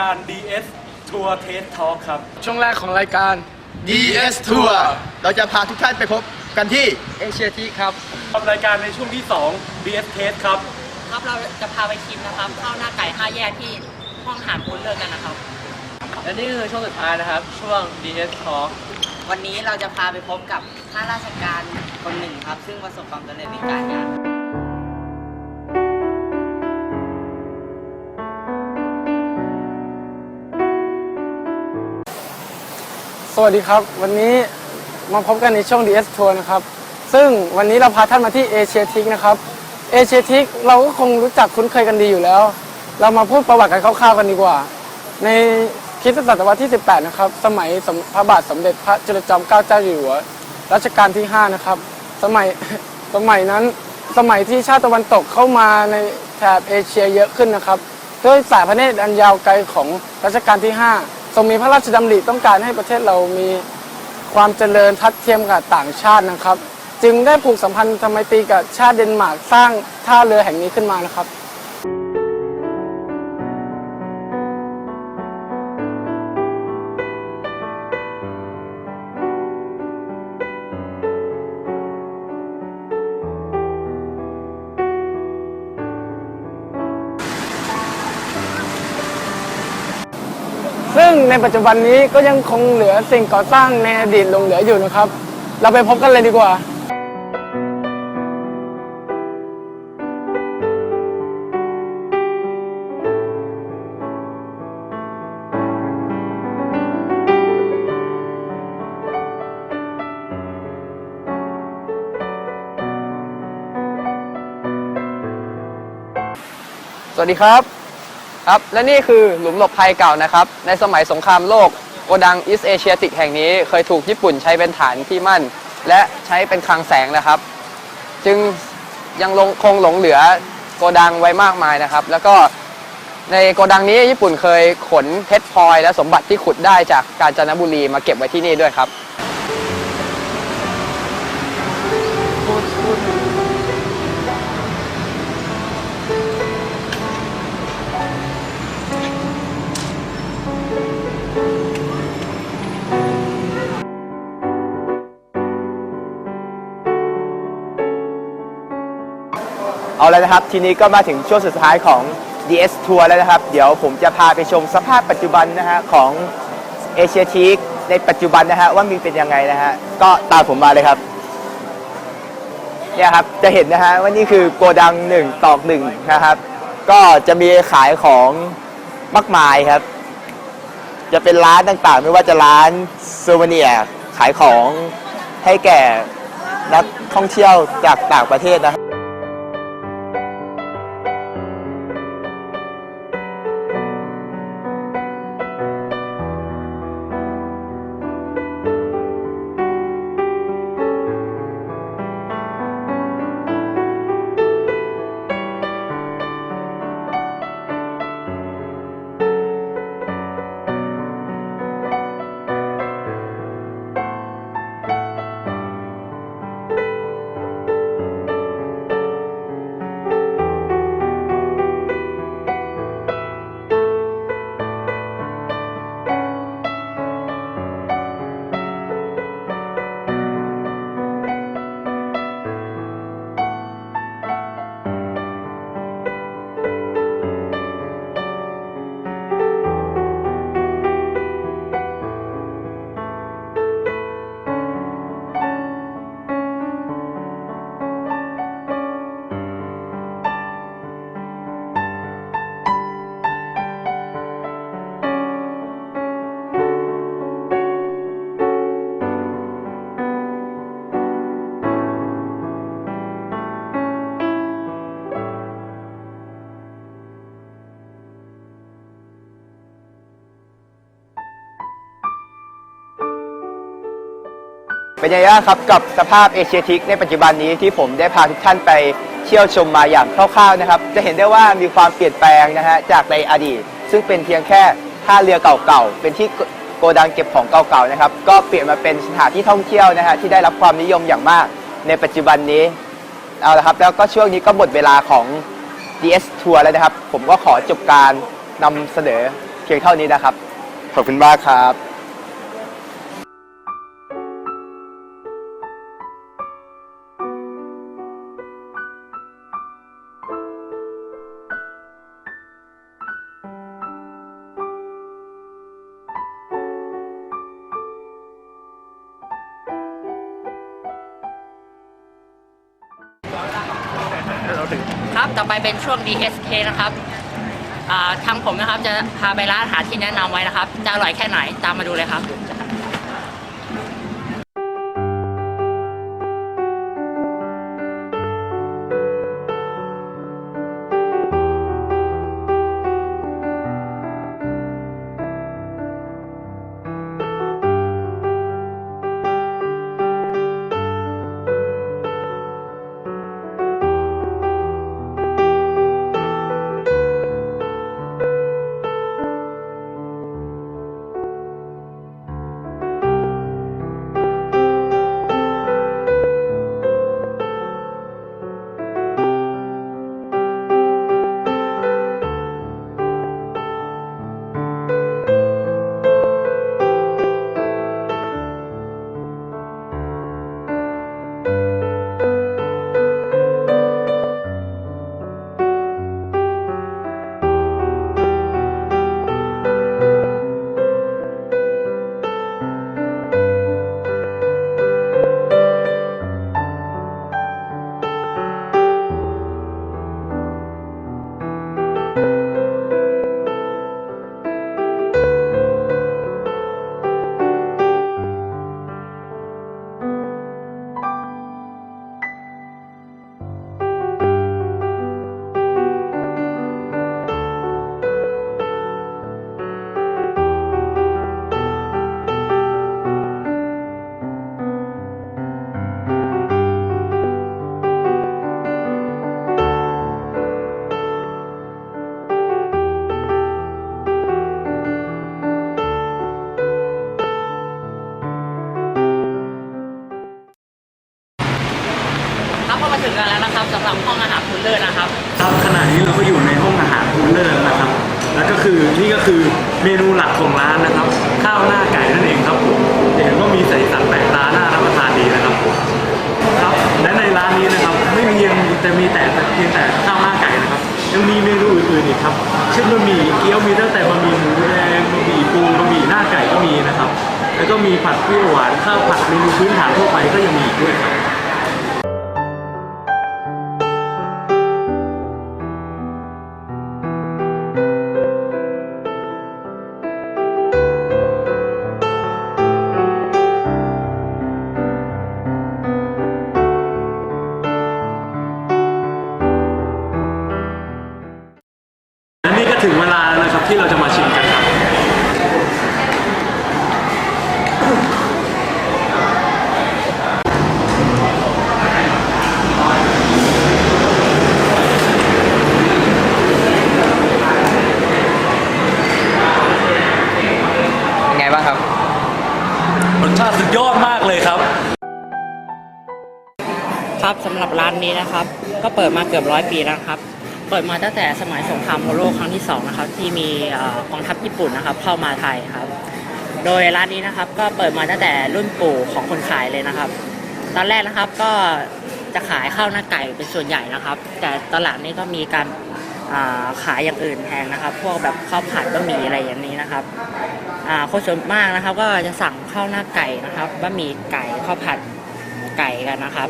การ DS Tour Test Talk ครับ ช่วงแรกของรายการ DS Tour เราจะพาทุกท่านไปพบกันที่เอเชียทีครับกับรายการในช่วงที่ 2 DS Test ครับ ครับเราจะพาไปชิมนะครับข้าวหน้าไก่ห้าแยกที่ห้องอาหารปูนเลิศกันนะครับ และนี่คือช่วงสุดท้ายนะครับ ช่วง DS Talk วันนี้เราจะพาไปพบกับข้าราชการคนหนึ่งครับ ซึ่งประสบความสำเร็จในการงาน สวัสดีครับ วันนี้มาพบกันในช่วง DS Tour นะครับ ซึ่งวันนี้เราพาท่านมาที่เอเชียทิกนะครับเอเชียทิกเราก็คงรู้จักคุ้นเคยกันดีอยู่แล้ว เรามาพูดประวัติกันคร่าวๆกันดีกว่า ในคริสตศตวรรษที่ 18 นะครับ สมัยสมพระบาทสมเด็จพระจุลจอมเกล้าเจ้าอยู่หัวรัชกาลที่ 5 นะครับ สมัยสมัยนั้นสมัยที่ชาติตะวันตกเข้ามาในแถบเอเชียเยอะขึ้นนะครับ ด้วยสายพระเนตรอันยาวไกลของรัชกาลที่ 5 รงมีพระราชดำริต้องการให้ประเทศเรามีความเจริญทัดเทียมกับต่างชาตินะครับ จึงได้ผูกสัมพันธ์ทำไมตรีกับชาติเดนมาร์กสร้างท่าเรือแห่งนี้ขึ้นมานะครับ ซึ่งในปัจจุบันนี้ก็ยังคงเหลือสิ่งก่อสร้างในอดีตหลงเหลืออยู่นะครับ เราไปพบกันเลยดีกว่าสวัสดีครับ ครับและนี่คือหลุมหลบภัยเก่านะครับ ในสมัยสงครามโลกโกดังอีสเอเชียติกแห่งนี้เคยถูกญี่ปุ่นใช้เป็นฐานที่มั่น และใช้เป็นคลังแสงนะครับ จึงยังลงคงหลงเหลือโกดังไว้มากมายนะครับ แล้วก็ในโกดังนี้ญี่ปุ่นเคยขนเพชรพลอยและสมบัติที่ขุดได้จากกาญจนบุรีมาเก็บไว้ที่นี่ด้วยครับ แล้วนะครับ ทีนี้ก็มาถึงช่วงสุดท้ายของ DS Tour แล้วนะครับ เดี๋ยวผมจะพาไปชมสภาพปัจจุบันนะฮะของเอเชียทีกในปัจจุบันนะฮะว่ามีเป็นยังไงนะฮะก็ตามผมมาเลยครับเนี่ยครับจะเห็นนะฮะว่านี่คือโกดังหนึ่งตอกหนึ่งนะครับ ก็จะมีขายของมากมายครับ จะเป็นร้านต่างๆ ไม่ว่าจะร้านเซอร์วเนียขายของให้แก่นักท่องเที่ยวจากต่างประเทศนะครับ เป็นยังไงบ้างครับกับสภาพเอเชียทิกในปัจจุบันนี้ที่ผมได้พาทุกท่านไปเที่ยวชมมาอย่างคร่าวๆนะครับ จะเห็นได้ว่ามีความเปลี่ยนแปลงนะฮะจากในอดีต ซึ่งเป็นเพียงแค่ท่าเรือเก่าๆเป็นที่โกดังเก็บของเก่าๆนะครับ ก็เปลี่ยนมาเป็นสถานที่ท่องเที่ยวนะฮะที่ได้รับความนิยมอย่างมากในปัจจุบันนี้เอาละครับ แล้วก็ช่วงนี้ก็หมดเวลาของ DS Tour แล้วนะครับ ผมก็ขอจบการนำเสนอเพียงเท่านี้นะครับขอบคุณมากครับ ครับ ต่อไปเป็นช่วง DSK นะครับทางผมนะครับจะพาไปร้านอาหารที่แนะนำไว้นะครับ จะอร่อยแค่ไหนตามมาดูเลยครับ นะครับสำหรับห้องอาหารคุณเลิศนะครับครับขณะนี้เราก็อยู่ในห้องอาหารคูลเลอร์นะครับ แล้วก็คือนี่ก็คือเมนูหลักของร้านนะครับ ข้าวหน้าไก่นั่นเองครับผมจะเห็นว่ามีใส่สันแปลกตาหน้ารับประทานดีนะครับผมครับและในร้านนี้นะครับไม่เพียงแต่มีแต่เพียงแต่ข้าวหน้าไก่นะครับ ยังมีเมนูอื่นๆอีกครับเช่นบะหมี่เกี๊ยวมีตั้งแต่บะหมี่หมูแดงบะหมี่ปูบะหมี่หน้าไก่ก็มีนะครับ แล้วก็มีผัดเปรี้ยวหวานข้าวผัดเมนูพื้นฐานทั่วไปก็ยังมีอีกด้วยครับ นนี้นะครับ ก็เปิดมาเกือบร้อยปีแล้วครับเปิดมาตั้งแต่สมัยสงครามโลกครั้งที่สองนะครับที่มีกองทัพญี่ปุ่นนะครับ เข้ามาไทยครับ โดยร้านนี้นะครับก็เปิดมาตั้งแต่รุ่นปู่ของคนขายเลยนะครับ ตอนแรกนะครับก็จะขายข้าวหน้าไก่เป็นส่วนใหญ่นะครับ แต่ตอนหลังนี้ก็มีการาขายอย่างอื่นแทนนะครับ พวกแบบข้าวผัดบะหมี่อะไรอย่างนี้นะครับคนส่วนมากนะครับ ก็จะสั่งข้าวหน้าไก่นะครับบะหมี่ไก่ข้าวผัดไก่กันนะครับ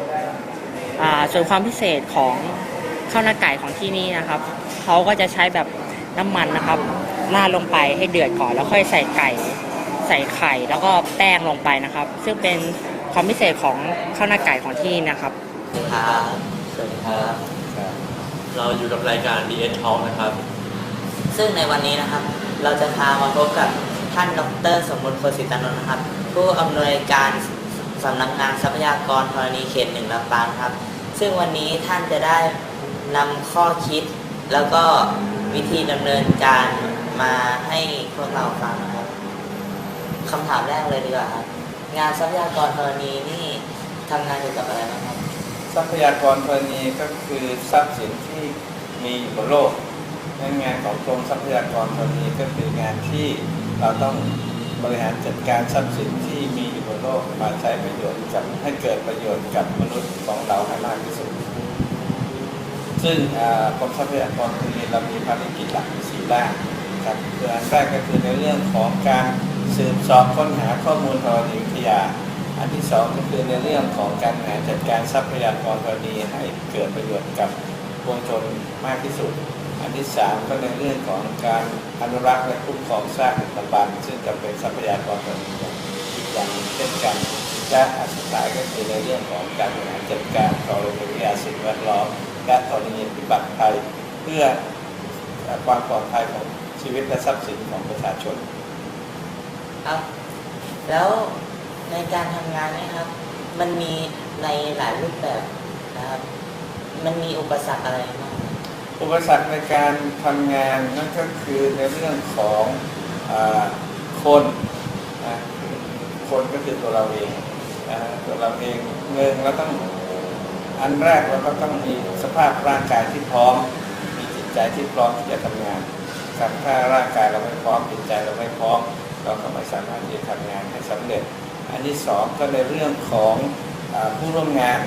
ส่วนความพิเศษของข้าวหน้าไก่ของที่นี่นะครับเขาก็จะใช้แบบน้ำมันนะครับราดลงไปให้เดือดก่อนแล้วค่อยใส่ไก่ใส่ไข่แล้วก็แป้งลงไปนะครับ ซึ่งเป็นความพิเศษของข้าวหน้าไก่ของที่นี่นะครับครับสวัสดีครับ เราอยู่กับรายการ DS Talk นะครับ ซึ่งในวันนี้นะครับ เราจะพามาพบกับท่านดร สมบูรณ์โคสิตานนท์นะครับ ผู้อำนวยการสำนักงานทรัพยากรธรณีเขตหนึ่งลำปางครับ ซึ่งวันนี้ท่านจะได้นำข้อคิด แล้วก็วิธีดำเนินการมาให้พวกเราฟังนะครับคำถามแรกเลยดีกว่าครับ งานทรัพยากรธรณีนี่ทำงานเกี่ยวกับอะไรบ้างครับ ทรัพยากรธรณีก็คือทรัพย์สินที่มีอยู่บนโลกงั้นงานของกรมทรัพยากรธรณีก็คืองานที่เราต้องบริหารจัดการทรัพย์สินที่มีอย โลกมาใช้ประโยชน์กับให้เกิดประโยชน์กับมนุษย์ของเราให้มากที่สุด ซึ่งกรมทรัพยากรธรณีเรามีภารกิจหลักสี่ด้านครับคืออันแรกก็คือในเรื่องของการสืบสอบค้นหาข้อมูลธรณีวิทยา อันที่สองก็คือในเรื่องของการหาจัดการทรัพยากรธรณีให้เกิดประโยชน์กับปวงชนมากที่สุด อันที่สามก็ในเรื่องของการอนุรักษ์และคุ้มครองซากดึกดำบรรพ์ซึ่งจะเป็นทรัพยากรธรณี อีกอย่างหนึ่งเช่นกันและอันสุดท้ายก็คือในเรื่องของการบริหารจัดการธรณีวิทยาสิ่งแวดล้อมและธรณีพิบัติภัยเพื่อความปลอดภัยของชีวิตและทรัพย์สินของประชาชนครับแล้วในการทำงานเนี่ยครับ มันมีในหลายรูปแบบนะครับมันมีอุปสรรคอะไรบ้างอุปสรรคในการทำงานนั่นก็คือในเรื่องของอาคนนะ คนก็คือตัวเราเองตัวเราเองเงินเราต้องอันแรกเราก็ต้องมีสภาพร่างกายที่พร้อม มีจิตใจที่พร้อมที่จะทำงานครับถ้าร่างกายเราไม่พร้อมจิตใจเราไม่พร้อม เราก็ไม่สามารถที่จะทำงานให้สำเร็จ อันที่สองก็ในเรื่องของอผู้ร่วมงาน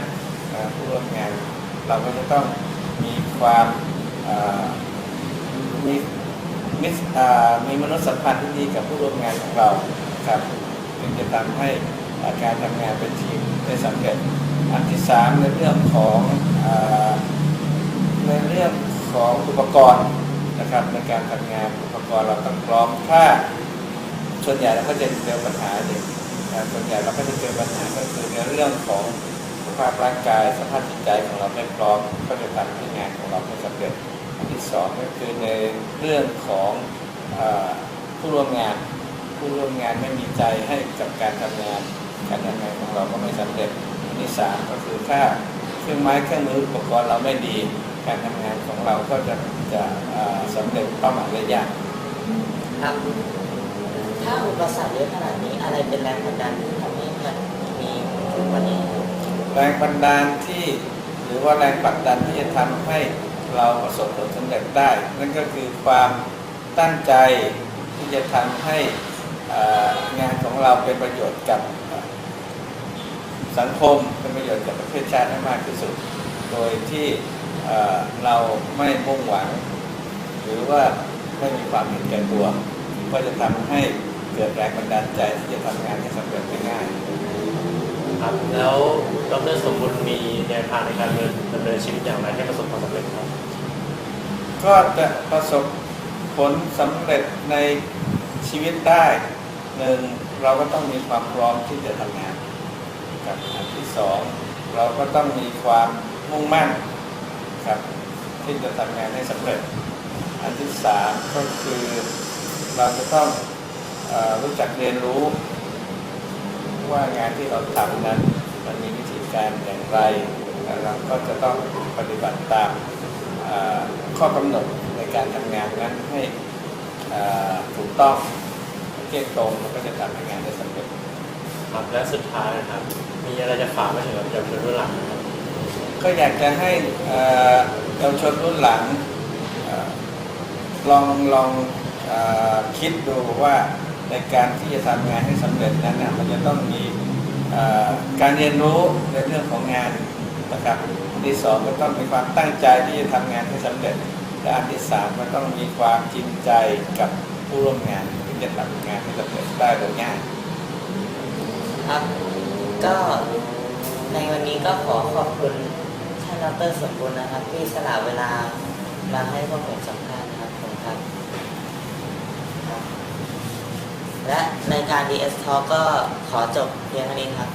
ผู้ร่วมงาน เราก็จะต้องมีความมีมิตรอ่ามีมนุษยสัมพันธ์ที่ดีกับผู้ร่วมงานของเราครับ จึงจะทำให้อาการทำงานเป็นทีมได้สำเร็จอันที่สามในเรื่องของในเรื่องของอุปกรณ์นะครับในการทำงานอุปกรณ์เราต้องพร้อมถ้าส่วนใหญ่เราก็จะเจอปัญหาเนี่ยนะส่วนใหญ่เราก็จะเจอปัญหาก็คือในเรื่องของสภาพร่างกายสภาพจิตใจของเราไม่พร้อมก็จะทำให้งานของเราไม่สำเร็จอันที่สองก็คือในเรื่องของอผู้ร่วมงาน ผู้ร่วมงานไม่มีใจให้กับการทำงาน การทำงานของเราก็ไม่สำเร็จอันที่สามก็คือถ้าเครื่องไม้เครื่องมืออุปกรณ์เราไม่ดี การทำงานของเราก็จะจะอ่าสำเร็จเป้าหมายได้ยากครับถ้าอุปสรรคเยอะขนาดนี้อะไรเป็นแรงผลักดันที่ทำให้มันมีถึงวันนี้แรงบันดาลที่หรือว่าแรงผลักดันที่จะทำให้เราประสบผลสำเร็จได้ นั่นก็คือความตั้งใจที่จะทำให้เอ่อ งานของเราเป็นประโยชน์กับสังคมเป็นประโยชน์กับประเทศชาติให้มากที่สุด โดยที่เอ่อเราไม่มุ่งหวัง หรือว่าไม่มีความเห็นแก่ตัวก็จะทำให้เกิดแรงบันดาลใจที่จะทำงานให้สำเร็จได้ง่ายครับแล้วดรสมบูรณ์มีแนวทางในการดำเนินดำเนินชีวิตอย่างไรให้ประสบความสำเร็จครับ ก็จะประสบผลสำเร็จในชีวิตได้ หนึ่งเราก็ต้องมีความพร้อมที่จะทำงานกับอันที่สองเราก็ต้องมีความมุ่งมั่นครับที่จะทำงานให้สำเร็จ อันที่สามก็คือเราจะต้องอรู้จักเรียนรู้ว่างานที่เราทำนั้นมันมีวิธีการอย่างไรเราก็จะต้องปฏิบัติตามข้อกำหนดในการทำงานนั้นให้ถูกต้อง เที่ยงตรงแล้วก็จะทำให้งานได้สำเร็จครับและสุดท้ายนะครับ มีอะไรจะฝากไว้ถึงกับเยาวชนรุ่นหลังนะครับก็อยากจะให้เอ่อเยาวชนรุ่นหลังเอ่อลองลองเออคิดดูว่าในการที่จะทำงานให้สำเร็จนั้นนะมันจะต้องมีเอ่อการเรียนรู้ในเรื่องของงานนะครับอันที่สองก็ต้องมีความตั้งใจที่จะทำงานให้สำเร็จและอันที่สามก็ต้องมีความจริงใจกับผู้ร่วมงานที่ จะทำงานให้สำเร็จได้โดยง่ายครับก็ในวันนี้ก็ขอขอบคุณท่านดรสมบูรณ์นะครับ ที่สละเวลามาให้พวกผมสัมภาษณ์นะครับผมครับครับ และรายการ DS Talk ก็ขอจบเพียงเท่านี้ครับ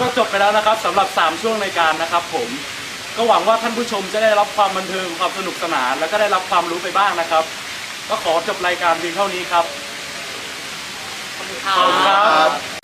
ก็จบไปแล้วนะครับสำหรับ 3 ช่วงในการนะครับผม ก็หวังว่าท่านผู้ชมจะได้รับความบันเทิงความสนุกสนาน แล้วก็ได้รับความรู้ไปบ้างนะครับ ก็ขอจบรายการเพียงเท่านี้ครับ ขอบคุณครับ